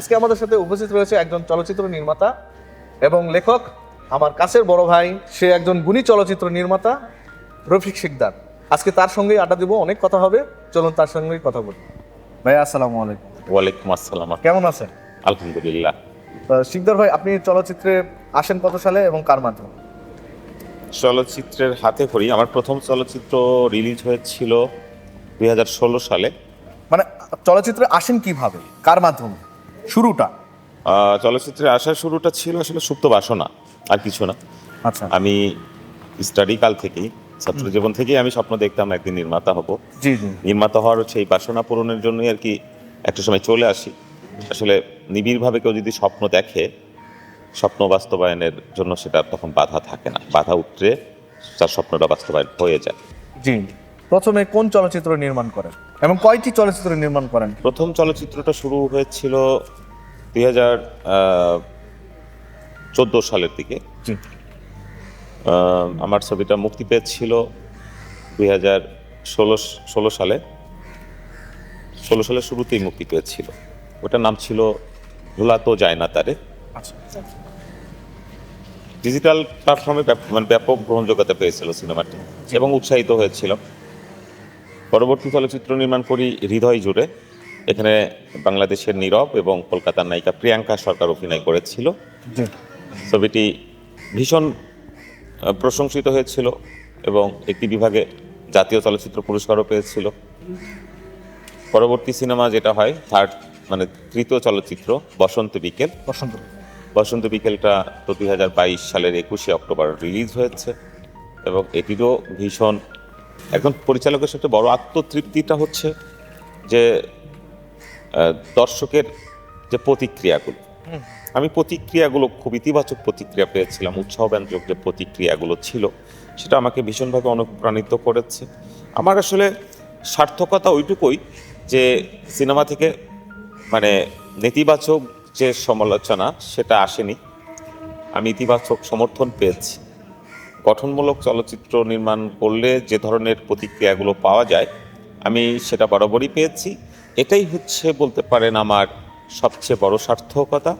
আজকে আমাদের সাথে উপস্থিত রয়েছে একজন চলচ্চিত্র নির্মাতা এবং লেখক আমার কাছের বড় ভাই সে একজন গুণী চলচ্চিত্র নির্মাতা রফিক শিকদার। আজকে তার সঙ্গেই আড্ডা দিব অনেক কথা হবে। চলুন তার সঙ্গেই কথা বলি। ভাই আসসালামু আলাইকুম। ওয়ালাইকুম আসসালাম। কেমন আছেন? আলহামদুলিল্লাহ। শিকদার ভাই আপনি চলচ্চিত্রে আসেন কত সালে এবং কার মাধ্যমে? চলচ্চিত্রের হাতে খড়ি আমার প্রথম চলচ্চিত্র রিলিজ হয়েছিল দুই হাজার ষোলো সালে। মানে চলচ্চিত্রে আসেন কীভাবে? কার মাধ্যমে? শুরুটা? চলচ্চিত্রে আসার শুরুটা ছিল আসলে সুপ্ত বাসনা আর কিছু না। আচ্ছা। আমি স্টাডি কাল থেকেই ছাত্র জীবন থেকেই আমি স্বপ্ন দেখতাম একদিন নির্মাতা হব। জি জি। নির্মাতা হওয়ার সেই বাসনা পূরণের জন্যই আর কি একটা সময় চলে আসি। আসলে নিবিড়ভাবে কেউ যদি স্বপ্ন দেখে স্বপ্ন বাস্তবায়নের জন্য সেটা তখন বাধা থাকে না। বাধা উঠলে তার স্বপ্নটা বাস্তবায়ন হয়ে যায়। জি। প্রথমে কোন চলচ্চিত্র নির্মাণ করেন? এবং কয়টি চলচ্চিত্র নির্মাণ করেন? প্রথম চলচ্চিত্রটা শুরু হয়েছিল দুই হাজার চোদ্দ সালের দিকে। আমার ছবিটা মুক্তি পেয়েছিল দুই হাজার ষোলো ষোলো সালে। ষোলো সালের শুরুতেই মুক্তি পেয়েছিল। ওটার নাম ছিল ভোলা তো যায় না তারে। আচ্ছা। ডিজিটাল প্ল্যাটফর্মে মানে ব্যাপক গ্রহণযোগ্যতা পেয়েছিল সিনেমাটি এবং উৎসাহিত হয়েছিল। পরবর্তী চলচ্চিত্র নির্মাণ করি হৃদয় জুড়ে। এখানে বাংলাদেশের নীরব এবং কলকাতার নায়িকা প্রিয়াঙ্কা সরকার অভিনয় করেছিল। ছবিটি ভীষণ প্রশংসিত হয়েছিল এবং একটি বিভাগে জাতীয় চলচ্চিত্র পুরস্কারও পেয়েছিল। পরবর্তী সিনেমা যেটা হয় থার্ড মানে তৃতীয় চলচ্চিত্র বসন্ত বিকেল। বসন্ত বসন্ত বিকেলটা তো দুই হাজার বাইশ সালের একুশে অক্টোবর রিলিজ হয়েছে এবং এটিরও ভীষণ একজন পরিচালকের সাথে বড় আত্মতৃপ্তিটা হচ্ছে যে দর্শকের যে প্রতিক্রিয়াগুলো। আমি প্রতিক্রিয়াগুলো, খুব ইতিবাচক প্রতিক্রিয়া পেয়েছিলাম, উৎসাহব্যঞ্জক যে প্রতিক্রিয়াগুলো ছিল, সেটা আমাকে ভীষণভাবে অনুপ্রাণিত করেছে। আমার আসলে সার্থকতা ওইটুকুই যে, সিনেমা থেকে মানে নেতিবাচক যে সমালোচনা, সেটা আসেনি। আমি ইতিবাচক সমর্থন পেয়েছি। গঠনমূলক চলচ্চিত্র নির্মাণ করলে যে ধরনের প্রতিক্রিয়াগুলো পাওয়া যায় আমি সেটা বরাবরই পেয়েছি। এটাই হচ্ছে বলতে পারেন আমার সবচেয়ে বড় সার্থকতা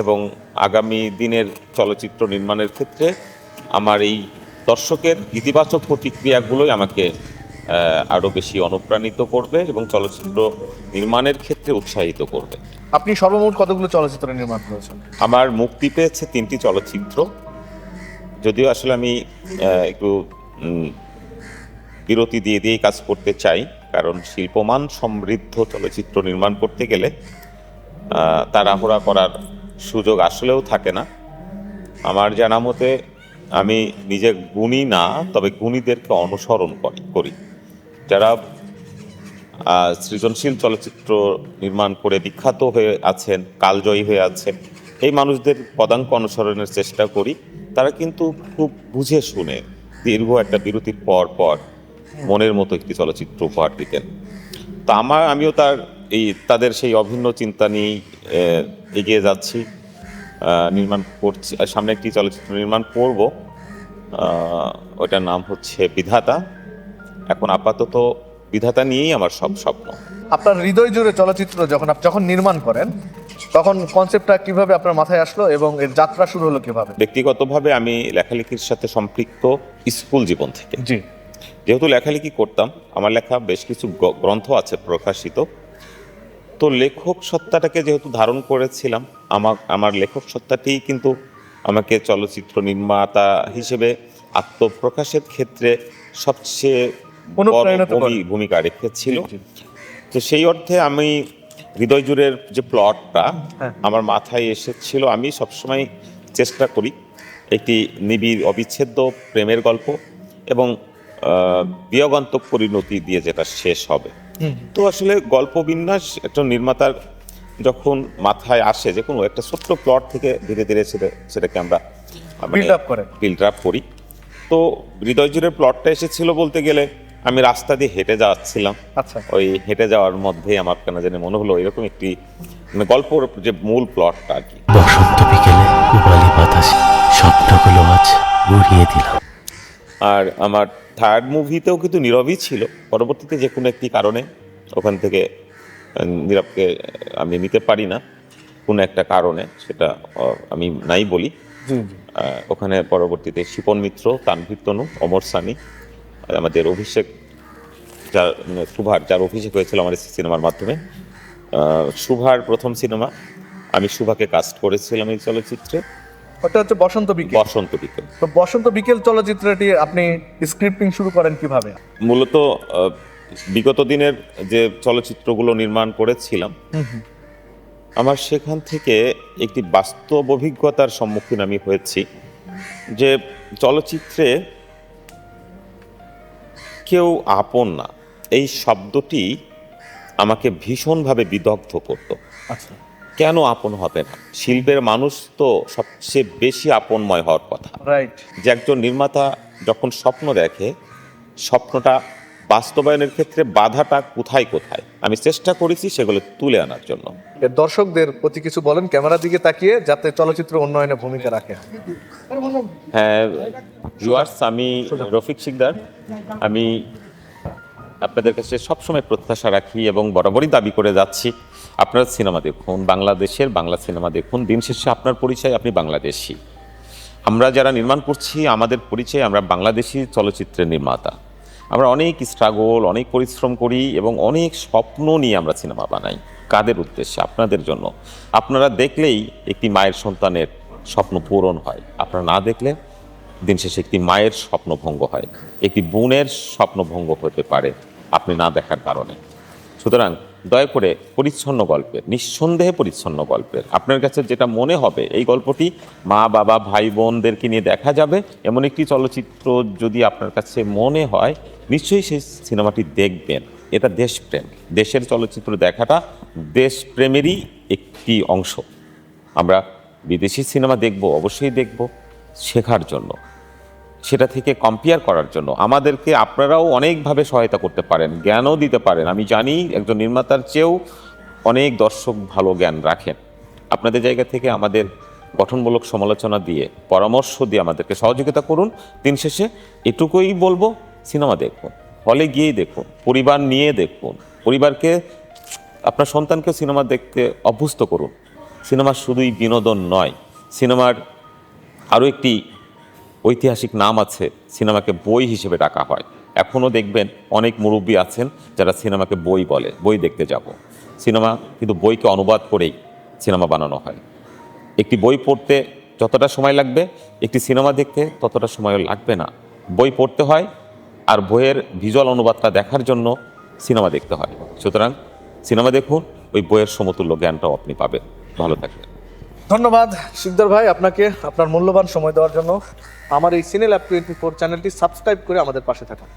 এবং আগামী দিনের চলচ্চিত্র নির্মাণের ক্ষেত্রে আমার এই দর্শকের ইতিবাচক প্রতিক্রিয়াগুলোই আমাকে আরও বেশি অনুপ্রাণিত করবে এবং চলচ্চিত্র নির্মাণের ক্ষেত্রে উৎসাহিত করবে। আপনি সর্বমোট কতগুলো চলচ্চিত্র নির্মাণ করেছেন? আমার মুক্তি পেয়েছে তিনটি চলচ্চিত্র। যদিও আসলে আমি একটু বিরতি দিয়ে দিয়েই কাজ করতে চাই। কারণ শিল্পমান সমৃদ্ধ চলচ্চিত্র নির্মাণ করতে গেলে তাড়াহুড়া করার সুযোগ আসলেও থাকে না। আমার জানা মতে, আমি নিজে গুণী না, তবে গুণীদেরকে অনুসরণ করি যারা সৃজনশীল চলচ্চিত্র নির্মাণ করে বিখ্যাত হয়ে আছেন, কালজয়ী হয়ে আছেন, এই মানুষদের পদাঙ্ক অনুসরণের চেষ্টা করি। তারা কিন্তু খুব বুঝে শুনে দীর্ঘ একটা বিরতির পর পর মনের মতো একটি চলচ্চিত্র উপহার দিতেন। তা আমার আমিও তার এই তাদের সেই অভিন্ন চিন্তা নিয়েই এগিয়ে যাচ্ছি নির্মাণ করছি সামনে একটি চলচ্চিত্র নির্মাণ করব। ওটার নাম হচ্ছে বিধাতা। এখন আপাতত বিধাতা নিয়েই আমার সব স্বপ্ন। আপনার হৃদয় জুড়ে চলচ্চিত্র যখন যখন নির্মাণ করেন তখন কনসেপ্টটা কীভাবে আপনার মাথায় আসলো এবং এর যাত্রা শুরু হলো কীভাবে? ব্যক্তিগতভাবে আমি লেখালেখির সাথে সম্পৃক্ত স্কুল জীবন থেকে। জি। যেহেতু লেখালেখি করতাম আমার লেখা বেশ কিছু গ্রন্থ আছে প্রকাশিত। তো লেখক সত্তাটাকে যেহেতু ধারণ করেছিলাম আমার আমার লেখক সত্তাটিই কিন্তু আমাকে চলচ্চিত্র নির্মাতা হিসেবে আত্মপ্রকাশের ক্ষেত্রে সবচেয়ে ভূমিকা রেখেছিল। তো সেই অর্থে আমি হৃদয় জুড়ের যে প্লটটা হ্যাঁ। আমার মাথায় এসেছিল আমি সবসময় চেষ্টা করি একটি নিবিড় অবিচ্ছেদ্য প্রেমের গল্প এবং বিয়োগান্তক পরিণতি দিয়ে যেটা শেষ হবে তো আসলে গল্প বিন্যাস একটা নির্মাতার যখন মাথায় আসে যে কোনো একটা ছোট্ট প্লট থেকে ধীরে ধীরে সেটা সেটাকে আমরা Build up করে। বিল্ড আপ করি তো হৃদয় জুড়ের প্লটটা এসেছিল বলতে গেলে আমি রাস্তা দিয়ে হেঁটে যাচ্ছিলাম। আচ্ছা। ওই হেঁটে যাওয়ার মধ্যেই আমার কেন জানি মনে হলো এরকম একটি মানে গল্পর যে মূল প্লটটা আর কি। বসন্ত বিকেলে পূবালি বাতাসে স্বপ্নগুলো আজ উড়িয়ে দিলাম। আর আমার থার্ড মুভিতেও কিন্তু নীরবই ছিল। পরবর্তীতে যে কোনো একটি কারণে ওখান থেকে নীরবকে আমি নিতে পারি না। কোনো একটা কারণে সেটা আমি নাই বলি। ওখানে পরবর্তীতে শিপন মিত্র তানভীর তনু অমর সানি আমাদের অভিষেক যার মানে সুভার যার অভিষেক হয়েছিল আমাদের সিনেমার মাধ্যমে। সুভার প্রথম সিনেমা আমি সুভাকে কাস্ট করেছিলাম এই চলচ্চিত্রে। ওটা হচ্ছে বসন্ত বিকেল। বসন্ত বিকেল। তো বসন্ত বিকেল চলচ্চিত্রটি আপনি স্ক্রিপ্টিং শুরু করেন কীভাবে? মূলত বিগত দিনের যে চলচ্চিত্রগুলো নির্মাণ করেছিলাম আমার সেখান থেকে একটি বাস্তব অভিজ্ঞতার সম্মুখীন আমি হয়েছি। যে চলচ্চিত্রে কেউ আপন না। এই শব্দটি আমাকে ভীষণভাবে বিদগ্ধ করত। আচ্ছা। কেন আপন হবে না? শিল্পের মানুষ তো সবচেয়ে বেশি আপনময় হওয়ার কথা। রাইট যে একজন নির্মাতা যখন স্বপ্ন দেখে স্বপ্নটা বাস্তবায়নের ক্ষেত্রে বাধাটা কোথায় কোথায়? আমি চেষ্টা করেছি সেগুলো তুলে আনার জন্য। এর দর্শকদের প্রতি কিছু বলেন ক্যামেরার দিকে তাকিয়ে যাতে চলচ্চিত্র উন্নয়নে ভূমিকা রাখে। হ্যাঁ ভিউয়ার্স আমি রফিক শিকদার। আমি আপনাদের কাছে সবসময় প্রত্যাশা রাখি এবং বরাবরই দাবি করে যাচ্ছি আপনারা সিনেমা দেখুন বাংলাদেশের বাংলা সিনেমা দেখুন দিন শেষে আপনার পরিচয় আপনি বাংলাদেশি। আমরা যারা নির্মাণ করছি আমাদের পরিচয় আমরা বাংলাদেশি চলচ্চিত্রের নির্মাতা। আমরা অনেক স্ট্রাগল অনেক পরিশ্রম করি এবং অনেক স্বপ্ন নিয়ে আমরা সিনেমা বানাই। কাদের উদ্দেশ্যে? আপনাদের জন্য। আপনারা দেখলেই একটি মায়ের সন্তানের স্বপ্ন পূরণ হয়। আপনারা না দেখলে দিন শেষে একটি মায়ের স্বপ্নভঙ্গ হয়। একটি বোনের স্বপ্নভঙ্গ হতে পারে আপনি না দেখার কারণে। সুতরাং দয়া করে পরিচ্ছন্ন গল্পের, নিঃসন্দেহে পরিচ্ছন্ন গল্পের। আপনার কাছে যেটা মনে হবে, এই গল্পটি মা, বাবা, ভাই, বোনদেরকে নিয়ে দেখা যাবে। এমন একটি চলচ্চিত্র যদি আপনার কাছে মনে হয়, নিশ্চয়ই সেই সিনেমাটি দেখবেন। এটা দেশপ্রেম। দেশের চলচ্চিত্র দেখাটা দেশপ্রেমেরই একটি অংশ। আমরা বিদেশি সিনেমা দেখব, অবশ্যই দেখব, শেখার জন্য। সেটা থেকে কম্পেয়ার করার জন্য। আমাদেরকে আপনারাও অনেকভাবে সহায়তা করতে পারেন, জ্ঞানও দিতে পারেন। আমি জানি একজন নির্মাতার চেয়েও অনেক দর্শক ভালো জ্ঞান রাখেন। আপনাদের জায়গা থেকে আমাদের গঠনমূলক সমালোচনা দিয়ে, পরামর্শ দিয়ে আমাদেরকে সহযোগিতা করুন। দিন শেষে এটুকুই বলব, সিনেমা দেখুন, হলে গিয়েই দেখুন, পরিবার নিয়ে দেখুন, পরিবারকে, আপনার সন্তানকে সিনেমা দেখতে অভ্যস্ত করুন। সিনেমা শুধুই বিনোদন নয়, সিনেমার আরও একটি ঐতিহাসিক নাম আছে, সিনেমাকে বই হিসেবে ডাকা হয়। এখনও দেখবেন অনেক মুরব্বী আছেন যারা সিনেমাকে বই বলে, বই দেখতে যাব। সিনেমা কিন্তু বইকে অনুবাদ করেই সিনেমা বানানো হয়। একটি বই পড়তে যতটা সময় লাগবে, একটি সিনেমা দেখতে ততটা সময় লাগবে না। বই পড়তে হয় আর বইয়ের ভিজুয়াল অনুবাদটা দেখার জন্য সিনেমা দেখতে হয়। সুতরাং সিনেমা দেখুন, ওই বইয়ের সমতুল্য জ্ঞানটাও আপনি পাবেন। ভালো থাকবেন। ধন্যবাদ, শিকদার ভাই, আপনাকে আপনার মূল্যবান সময় দেওয়ার জন্য। আমার এই সিনে ল্যাব টোয়েন্টি ফোর চ্যানেলটি সাবস্ক্রাইব করে আমাদের পাশে থাকুন।